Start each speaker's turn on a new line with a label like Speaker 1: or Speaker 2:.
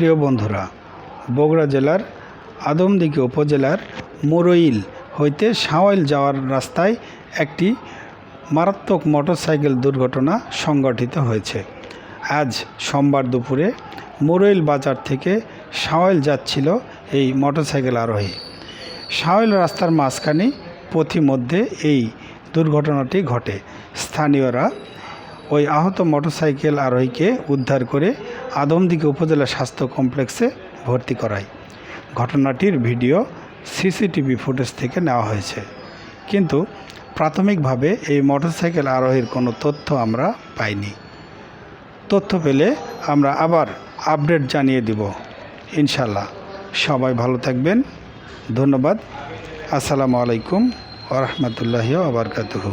Speaker 1: প্রিয় বন্ধুরা, বগুড়া জেলার আদমদিঘি উপজেলার মুরইল হইতে সাওয়াইল যাওয়ার রাস্তায় একটি মারাত্মক মোটরসাইকেল দুর্ঘটনা সংঘটিত হয়েছে। আজ সোমবার দুপুরে মুরইল বাজার থেকে সাওয়াইল যাচ্ছিল এই মোটরসাইকেল আরোহী। সাওয়াইল রাস্তার মাঝখানে পথিমধ্যে এই দুর্ঘটনাটি ঘটে। স্থানীয়রা ওই আহত মোটরসাইকেল আরোহীকে উদ্ধার করে আদমদিঘি উপজেলা স্বাস্থ্য কমপ্লেক্সে ভর্তি করায়। ঘটনাটির ভিডিও সিসিটিভি ফুটেজ থেকে নেওয়া হয়েছে। কিন্তু প্রাথমিকভাবে এই মোটরসাইকেল আরোহীর কোনো তথ্য আমরা পাইনি। তথ্য পেলে আমরা আবার আপডেট জানিয়ে দিব। ইনশাল্লাহ সবাই ভালো থাকবেন। ধন্যবাদ। আসসালামু আলাইকুম ওরহমতুল্লাহি আবরকাতুহু